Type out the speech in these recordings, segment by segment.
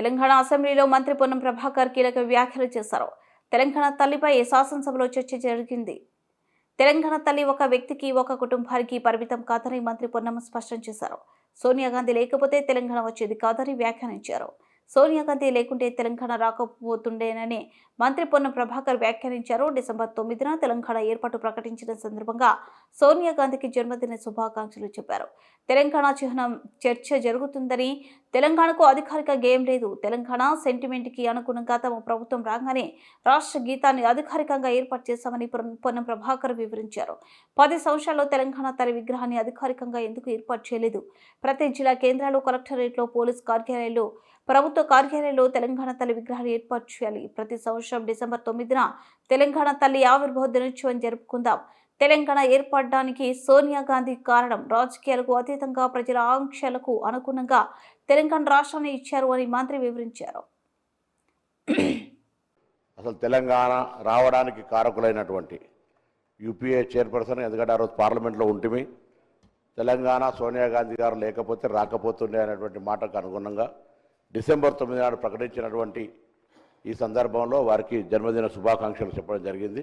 తెలంగాణ అసెంబ్లీలో మంత్రి పొన్నం ప్రభాకర్ కీలక వ్యాఖ్యలు చేశారు. తెలంగాణ తల్లిపై శాసనసభలో చర్చ జరిగింది. తెలంగాణ తల్లి ఒక వ్యక్తికి ఒక కుటుంబానికి పరిమితం కాదని మంత్రి పొన్నం స్పష్టం చేశారు. సోనియా గాంధీ లేకపోతే తెలంగాణ వచ్చేది కాదని వ్యాఖ్యానించారు. సోనియా గాంధీ లేకుంటే తెలంగాణ రాకపోతుండేనని మంత్రి పొన్నం ప్రభాకర్ వ్యాఖ్యానించారు. డిసెంబర్ తొమ్మిదిన తెలంగాణ ఏర్పాటు ప్రకటించిన సందర్భంగా సోనియా గాంధీకి జన్మదిన శుభాకాంక్షలు చెప్పారు. తెలంగాణ చిహ్నం చర్చ జరుగుతుందని తెలంగాణకు అధికారిక గేమ్ లేదు. తెలంగాణ సెంటిమెంట్కి అనుగుణంగా తమ ప్రభుత్వం రాగానే రాష్ట్ర గీతాన్ని అధికారికంగా ఏర్పాటు చేశామని పొన్నం ప్రభాకర్ వివరించారు. పది సంవత్సరాల్లో తెలంగాణ తల్లి విగ్రహాన్ని అధికారికంగా ఎందుకు ఏర్పాటు చేయలేదు? ప్రతి జిల్లా కేంద్రాలు కలెక్టరేట్లో పోలీస్ కార్యాలయాలు ప్రభుత్వ కార్యాలయంలో తెలంగాణ తల్లి విగ్రహాన్ని ఏర్పాటు చేయాలి. ప్రతి సంవత్సరం డిసెంబర్ తొమ్మిదిన తెలంగాణ తల్లి ఆవిర్భావ దినోత్సవం జరుపుకుందాం. తెలంగాణ ఏర్పడడానికి సోనియా గాంధీ కారణం రాజకీయాలకు అతీతంగా ప్రజల ఆంక్షలకు అనుగుణంగా తెలంగాణ రాష్ట్రాన్ని ఇచ్చారు అని మంత్రి వివరించారు. అసలు తెలంగాణ రావడానికి కారకులైనటువంటి యూపీఏ చైర్పర్సన్ ఎందుకంటే ఆ రోజు పార్లమెంట్లో ఉంటిమి. తెలంగాణ సోనియా గాంధీ గారు లేకపోతే రాకపోతుండే అనేటువంటి మాటకు అనుగుణంగా డిసెంబర్ తొమ్మిది నాడు ప్రకటించినటువంటి ఈ సందర్భంలో వారికి జన్మదిన శుభాకాంక్షలు చెప్పడం జరిగింది.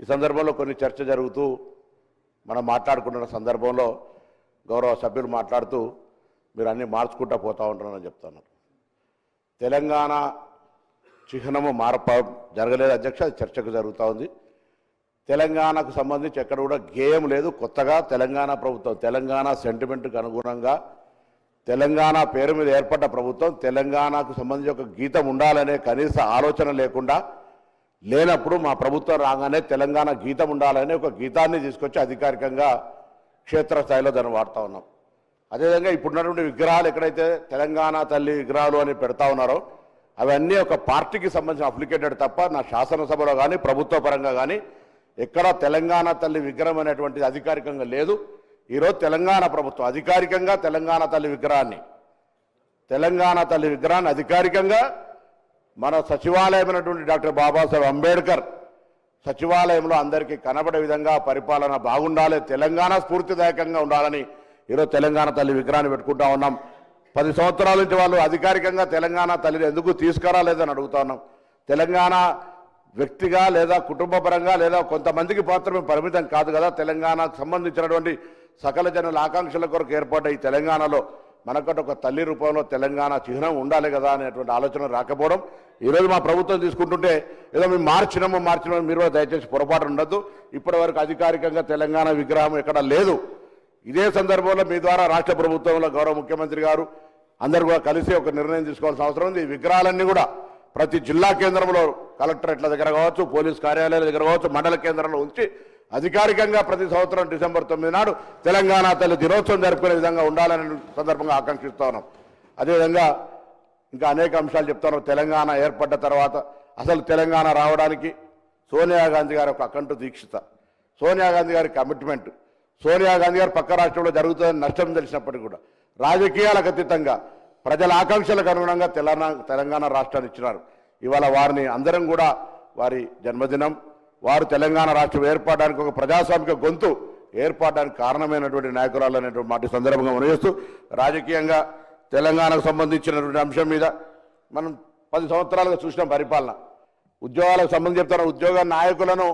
ఈ సందర్భంలో కొన్ని చర్చ జరుగుతూ మనం మాట్లాడుకుంటున్న సందర్భంలో గౌరవ సభ్యులు మాట్లాడుతూ మీరు అన్నీ మార్చుకుంటూ పోతూ ఉంటారని చెప్తున్నారు. తెలంగాణ చిహ్నము మార్ప జరగలేదు అధ్యక్ష అది చర్చకు జరుగుతూ ఉంది. తెలంగాణకు సంబంధించి ఎక్కడ కూడా గేయం లేదు. కొత్తగా తెలంగాణ ప్రభుత్వం తెలంగాణ సెంటిమెంట్కి అనుగుణంగా తెలంగాణ పేరు మీద ఏర్పడ్డ ప్రభుత్వం తెలంగాణకు సంబంధించి ఒక గీతం ఉండాలనే కనీస ఆలోచన లేకుండా లేనప్పుడు మా ప్రభుత్వం రాగానే తెలంగాణ గీతం ఉండాలనే ఒక గీతాన్ని తీసుకొచ్చి అధికారికంగా క్షేత్రస్థాయిలో దాన్ని వాడుతూ ఉన్నాం. అదేవిధంగా ఇప్పుడున్నటువంటి విగ్రహాలు ఎక్కడైతే తెలంగాణ తల్లి విగ్రహాలు అని పెడతా ఉన్నారో అవన్నీ ఒక పార్టీకి సంబంధించిన అప్లికేటెడ్ తప్ప నా శాసనసభలో కానీ ప్రభుత్వ పరంగా కానీ ఎక్కడ తెలంగాణ తల్లి విగ్రహం అనేటువంటిది అధికారికంగా లేదు. ఈరోజు తెలంగాణ ప్రభుత్వం అధికారికంగా తెలంగాణ తల్లి విగ్రహాన్ని తెలంగాణ తల్లి విగ్రహాన్ని అధికారికంగా మన సచివాలయమైనటువంటి డాక్టర్ బాబాసాహెబ్ అంబేద్కర్ సచివాలయంలో అందరికీ కనబడే విధంగా పరిపాలన బాగుండాలి తెలంగాణ స్ఫూర్తిదాయకంగా ఉండాలని ఈరోజు తెలంగాణ తల్లి విగ్రహాన్ని పెట్టుకుంటా ఉన్నాం. పది సంవత్సరాల నుంచి వాళ్ళు అధికారికంగా తెలంగాణ తల్లిని ఎందుకు తీసుకురాలేదని అడుగుతా ఉన్నాం. తెలంగాణ వ్యక్తిగా లేదా కుటుంబపరంగా లేదా కొంతమందికి మాత్రమే పరిమితం కాదు కదా. తెలంగాణకు సంబంధించినటువంటి సకల జనుల ఆకాంక్షల కొరకు ఏర్పడ్డ ఈ తెలంగాణలో మనకట ఒక తల్లి రూపంలో తెలంగాణ చిహ్నం ఉండాలి కదా అనేటువంటి ఆలోచన రాకపోవడం ఈరోజు మా ప్రభుత్వం తీసుకుంటుంటే ఏదో మేము మార్చినాము మార్చినాము మీరు దయచేసి పొరపాటు ఉండద్దు. ఇప్పటి వరకు అధికారికంగా తెలంగాణ విగ్రహం ఎక్కడ లేదు. ఇదే సందర్భంలో మీ ద్వారా రాష్ట్ర ప్రభుత్వంలో గౌరవ ముఖ్యమంత్రి గారు అందరు కూడా కలిసి ఒక నిర్ణయం తీసుకోవాల్సిన అవసరం ఉంది. ఈ విగ్రహాలన్నీ కూడా ప్రతి జిల్లా కేంద్రంలో కలెక్టరేట్ల దగ్గర కావచ్చు పోలీస్ కార్యాలయాల దగ్గర కావచ్చు మండల కేంద్రంలో ఉంచి అధికారికంగా ప్రతి సంవత్సరం డిసెంబర్ తొమ్మిది నాడు తెలంగాణ తల్లి దినోత్సవం జరుపుకునే విధంగా ఉండాలని సందర్భంగా ఆకాంక్షిస్తా ఉన్నాం అదేవిధంగా ఇంకా అనేక అంశాలు చెప్తాను. తెలంగాణ ఏర్పడ్డ తర్వాత అసలు తెలంగాణ రావడానికి సోనియా గాంధీ గారి ఒక అకంటు దీక్షిత. సోనియా గాంధీ గారి కమిట్మెంట్. సోనియా గాంధీ గారు పక్క రాష్ట్రంలో జరుగుతుందని నష్టం తెలిసినప్పటికీ కూడా రాజకీయాలకు అతీతంగా ప్రజల ఆకాంక్షలకు అనుగుణంగా తెలంగాణ తెలంగాణ రాష్ట్రాన్ని ఇచ్చినారు. ఇవాళ వారిని అందరం కూడా వారి జన్మదినం వారు తెలంగాణ రాష్ట్రం ఏర్పడడానికి ఒక ప్రజాస్వామిక గొంతు ఏర్పడడానికి కారణమైనటువంటి నాయకురాలు అనేటువంటి మాట సందర్భంగా మనవేస్తూ రాజకీయంగా తెలంగాణకు సంబంధించినటువంటి అంశం మీద మనం పది సంవత్సరాలుగా చూసిన పరిపాలన. ఉద్యోగాలకు సంబంధించి చెప్తారు ఉద్యోగ నాయకులను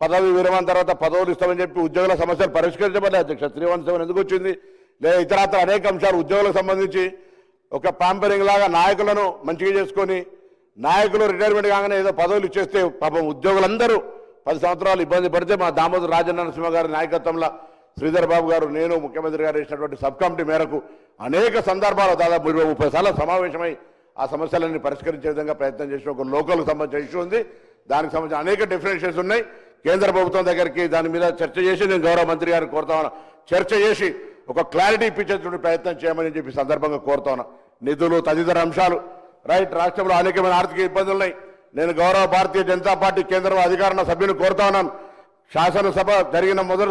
పదవి విరమణ తర్వాత పదవులు ఇస్తామని చెప్పి ఉద్యోగుల సమస్యలు పరిష్కరించబడ్డాయి. అధ్యక్ష శ్రీవంశం ఎందుకు వచ్చింది? లేదా ఇతరత్ర అనేక అంశాలు ఉద్యోగులకు సంబంధించి ఒక పాంపరింగ్ లాగా నాయకులను మంచిగా చేసుకొని నాయకులు రిటైర్మెంట్ కాగానే ఏదో పదవులు ఇచ్చేస్తే పాపం ఉద్యోగులందరూ పది సంవత్సరాలు ఇబ్బంది పడితే మా దామోదర్ రాజన్న సింహ గారి నాయకత్వంలో శ్రీధర్ బాబు గారు నేను ముఖ్యమంత్రి గారు ఇచ్చినటువంటి సబ్ కమిటీ మేరకు అనేక సందర్భాలు దాదాపు ఇరవై ముప్పై సార్లు సమావేశమై ఆ సమస్యలన్నీ పరిష్కరించే విధంగా ప్రయత్నం చేసిన ఒక లోకల్కి సంబంధించిన ఇష్యూ ఉంది. దానికి సంబంధించిన అనేక డిఫరెన్షియస్ ఉన్నాయి. కేంద్ర ప్రభుత్వం దగ్గరికి దాని మీద చర్చ చేసి నేను గౌరవ మంత్రి గారిని కోరుతా ఉన్నా. చర్చ చేసి ఒక క్లారిటీ ఇప్పించేటువంటి ప్రయత్నం చేయమని చెప్పి సందర్భంగా కోరుతా ఉన్నా. నిధులు తదితర అంశాలు. రైట్ రాష్ట్రంలో అనేకమైన ఆర్థిక ఇబ్బందులు ఉన్నాయి. నేను గౌరవ భారతీయ జనతా పార్టీ కేంద్ర అధికారంలో సభ్యులు కోరుతా ఉన్నాను. శాసనసభ జరిగిన మొదటి